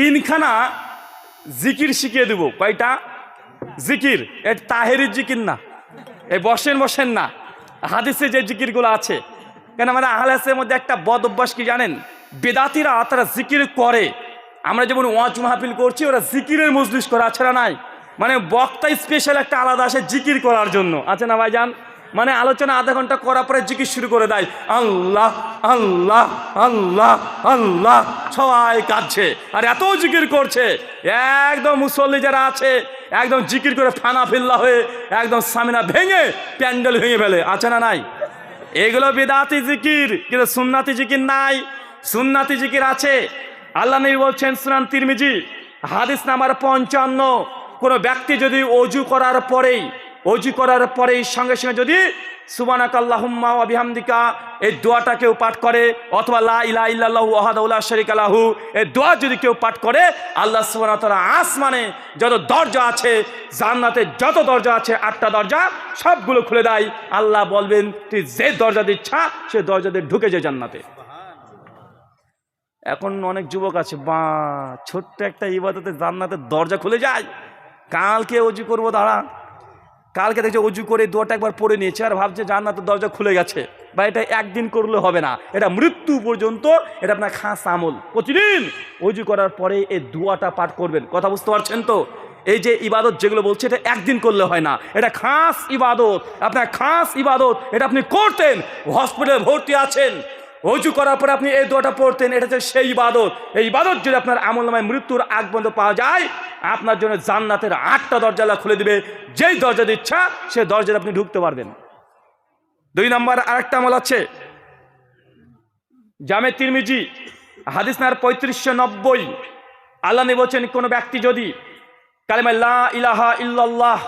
তিনখানা জিকির শিখিয়ে দেবো। কয়টা? জিকির। এর তাহেরির জিকির না। এই বসেন বসেন না। হাদিসে যে জিকিরগুলো আছে, কেন মানে আহলাসের মধ্যে একটা বদ অভ্যাস কি জানেন? বেদাতিরা তারা জিকির করে। আমরা যেমন ওয়াজ মাহফিল করছি, ওরা জিকিরের মজলিস করে, আছে না নাই? মানে বক্তা স্পেশাল একটা আলাদা আসে জিকির করার জন্য। আছে না ভাইজান? মানে আলোচনা আধা ঘণ্টা করার পরে জিকির শুরু করে দেয়, আল্লাহ আল্লাহ আল্লাহ আল্লাহ। সবাই কাঁদছে, আর এত জিকির করছে, একদম মুসল্লি যারা আছে, একদম জিকির করে ফানা ফিল্লা হয়ে একদম সামিনা ভেঙে প্যান্ডেল ভেঙে ফেলে, আছে না নাই? এগুলো বেদাতি জিকির, কিন্তু সুন্নাতি জিকির নাই, সুন্নাতি জিকির আছে। আল্লাহ নবী বলছেন সুনান তিরমিজি, হাদিস নামার পঞ্চান্ন, কোনো ব্যক্তি যদি অজু করার পরেই অজু করার পরেই সঙ্গে সঙ্গে যদি সুবানাক আল্লাহুম্মা ওয়া বিহামদিকা এই দোয়াটা কেউ পাঠ করে অথবা লা ইলাহা ইল্লাল্লাহু ওয়াহদাহু লা শারীকা লাহু এই দোয়া যদি কেউ পাঠ করে আল্লাহ সুবহানাহু ওয়া তাআলা আসমানে যত দরজা আছে জান্নাতে যত দরজা আছে আটটা দরজা সবগুলো খুলে দেয়। আল্লাহ বলবেন তুই যে দরজা দিচ্ছা সে দরজা দিয়ে ঢুকে যায় জান্নাতে। এখন অনেক যুবক আছে বা ছোট্ট একটা ইবাদতে জান্নাতের দরজা খুলে যায়। কালকে অজু করব দাঁড়া। কালকে দেখছে অজু করে দোয়াটা একবার পড়ে নিয়েছে আর ভাবছে জান্নাতের দরজা খুলে গেছে। বা এটা একদিন করলে হবে না। এটা মৃত্যু পর্যন্ত, এটা আপনার খাস আমল। প্রতিদিন অজু করার পরে এই দোয়াটা পাঠ করবেন। কথা বুঝতে পারছেন তো? এই যে ইবাদত যেগুলো বলছে, এটা একদিন করলে হয় না। এটা খাস ইবাদত। আপনার খাস ইবাদত, এটা আপনি করতেন। হসপিটালে ভর্তি আছেন। অজু করার পরে আপনি এই দোয়াটা পড়তেন, এটা হচ্ছে সেই ইবাদত। এই ইবাদত যদি আপনার আমল নামায় মৃত্যুর আগ পর্যন্ত পাওয়া যায় আপনার জন্য জান্নাতের আটটা দরজা আল্লাহ খুলে দিবে। যেই দরজা ইচ্ছা, সে দরজায় আপনি ঢুকতে পারবেন। দুই নম্বর আরেকটা আমল আছে। জামে তিরমিজি, হাদিস নার পঁয়ত্রিশশো নব্বই। আল্লাহ নবী বলছেন, কোনো ব্যক্তি যদি কালেমা লা ইলাহা ইল্লাল্লাহ,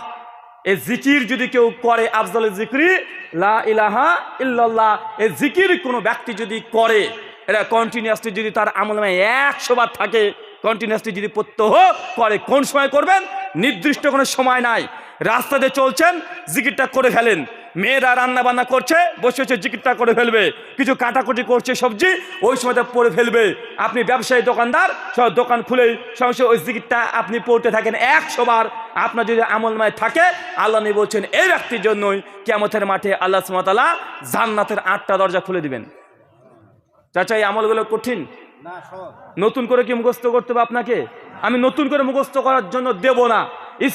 এ জিকির যদি কেউ করে, আফজল জিক্রি, লা ইলাহা ইল্লাল্লাহ, এ জিকির কোনো ব্যক্তি যদি করে, এটা কন্টিনিউয়াসলি যদি তার আমল নামে একশো বার থাকে কন্টিনিউয়াসলি যদি প্রত্যহ করে, কোন সময় করবেন? নির্দিষ্ট কোনো সময় নাই। রাস্তাতে চলছেন, জিকিরটা করে ফেলেন। মেয়েরা রান্না বান্না করছে, বসে বসে জিকিরটা করে ফেলবে। কিছু কাটাকুটি করছে, সবজি, ওই সময়টা পরে ফেলবে। আপনি ব্যবসায়ী দোকানদার, সব দোকান খুলে সঙ্গে ওই জিকিরটা আপনি পড়তে থাকেন একশো বার। আপনার যদি আমলমায় থাকে, আল্লাহ নিয়ে বলছেন, এই ব্যক্তির জন্যই কেমতের মাঠে আল্লাহ সুমতালা জান্নাতের আটটা দরজা খুলে দিবেন। চাচা, এই আমলগুলো কঠিন। নতুন করে কি মুখস্থ করতে হবে আপনাকে? আমি নতুন করে মুখস্থ করার জন্য দেব না।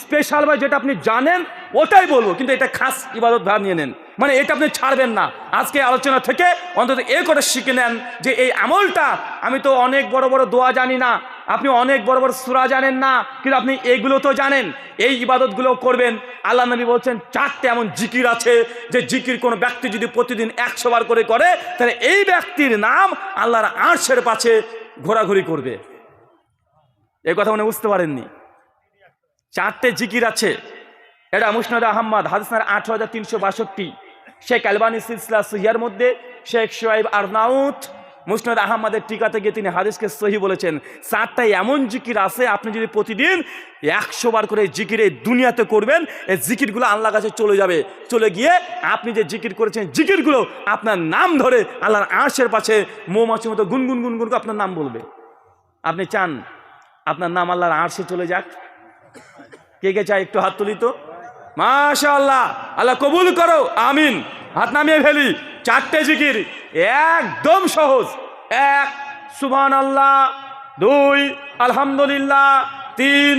স্পেশাল ভাই, যেটা আপনি জানেন, ওটাই বলব। কিন্তু এটা খাস ইবাদত ভাব নিয়ে নেন। মানে এটা আপনি ছাড়বেন না। আজকে আলোচনা থেকে অন্তত এ করে শিখে নেন যে এই আমলটা, আমি তো অনেক বড় বড় দোয়া জানি না। আপনি অনেক বড় বড় সুরা জানেন না, কিন্তু আপনি এইগুলো তো জানেন। এই ইবাদতগুলো করবেন। আল্লাহ নবী বলছেন, চারটে এমন জিকির আছে, যে জিকির কোনো ব্যক্তি যদি প্রতিদিন একশো বার করে করে, তাহলে এই ব্যক্তির নাম আল্লাহর আর্শের পাশে ঘোরাঘুরি করবে। এই কথা মনে বুঝতে পারেননি। চারটে জিকির আছে। এটা মুসনাদ আহম্মদ হাদিসনার আঠারো হাজার তিনশো বাষট্টি। শেখ আলবানী সিলসিলা সহিয়ার মধ্যে, শেখ সোয়াইব আরনাউত মুসনাদ আহম্মদের টিকাতে গিয়ে তিনি হাদিসকে সহি বলেছেন। চারটা এমন জিকির আছে, আপনি যদি প্রতিদিন একশো বার করে জিকির এই দুনিয়াতে করবেন, এই জিকিরগুলো আল্লাহর কাছে চলে যাবে। চলে গিয়ে আপনি যে জিকির করেছেন, জিকিরগুলো আপনার নাম ধরে আল্লাহর আঁশের পাশে মৌমাছির মতো গুনগুন গুনগুন আপনার নাম বলবে। আপনি চান আপনার নাম আল্লাহর আঁশে চলে যাক? কে কে চায় একটু হাত তুলি তো? আল্লাহ আল্লাহ কবুল করো, আমিন। হাত নামিয়ে ফেলি। চারটে জিকির একদম সহজ। এক সুবান আল্লাহ দুই আলহামদুলিল্লাহ তিন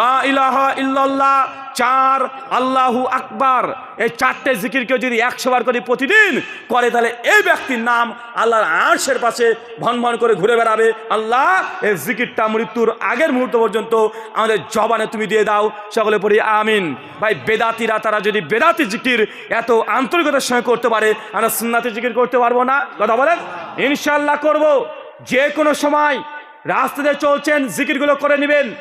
লা ইলাহা ইল্লাল্লাহ চার, আল্লাহু আকবার। এই চারটে জিকির কেউ যদি একশো বার করে প্রতিদিন করে, তাহলে এই ব্যক্তির নাম আল্লাহর আর্শের পাশে ভন ভন করে ঘুরে বেড়াবে। আল্লাহ, এই জিকিরটা মৃত্যুর আগের মুহূর্ত পর্যন্ত আমাদের জবানে তুমি দিয়ে দাও। সকলে পড়ি, আমিন। ভাই, বেদাতিরা, তারা যদি বেদাতি জিকির এত আন্তরিকতার সঙ্গে করতে পারে, আমরা সুন্নাতি জিকির করতে পারব না। কথা বলেন? ইনশাল্লাহ করব। যে কোনো সময় রাস্তাতে চলছেন, জিকিরগুলো করে নেবেন।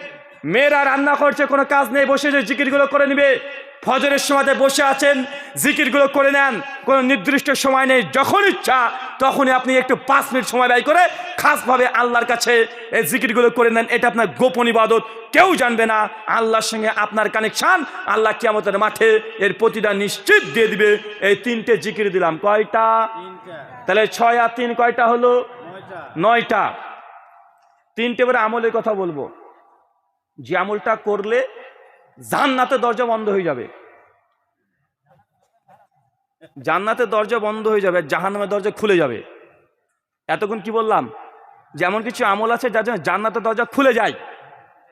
মেয়েরা রান্না করছে কোনো কাজ নেই বসে যে জিকিরগুলো করে নেবে। ফজরের সময়তে বসে আছেন জিকিরগুলো করে নেন কোনো নির্দিষ্ট সময় নেই যখন ইচ্ছা তখনই আপনি একটু পাঁচ মিনিট সময় ব্যয় করে খাসভাবে আল্লাহর কাছে এই জিকিরগুলো করে নেন। এটা আপনার গোপন ইবাদত কেউ জানবে না। আল্লাহর সঙ্গে আপনার কানেকশান আল্লাহ কি কিয়ামতের মাঠে এর প্রতিটা নিশ্চিত দিয়ে দিবে। এই তিনটে জিকির দিলাম। কয়টা? তাহলে ছয় আর তিন কয়টা হলো? নয়টা। তিনটে করে আমলের কথা বলব। যে আমলটা করলে জান্নাতের দরজা বন্ধ হয়ে যাবে। জান্নাতের দরজা বন্ধ হয়ে যাবে, জাহান্নামের দরজা খুলে যাবে। এতক্ষণ কি বললাম? যেমন কিছু আমল আছে যার জন্য জান্নাতের দরজা খুলে যায়।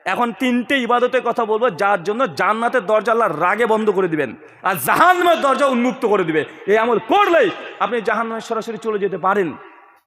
এখন তিনটে ইবাদতের কথা বলব যার জন্য জান্নাতের দরজা আল্লাহ রাগে বন্ধ করে দিবেন আর জাহান্নামের দরজা উন্মুক্ত করে দিবে। এই আমল করলেই আপনি জাহান্নামে সরাসরি চলে যেতে পারেন।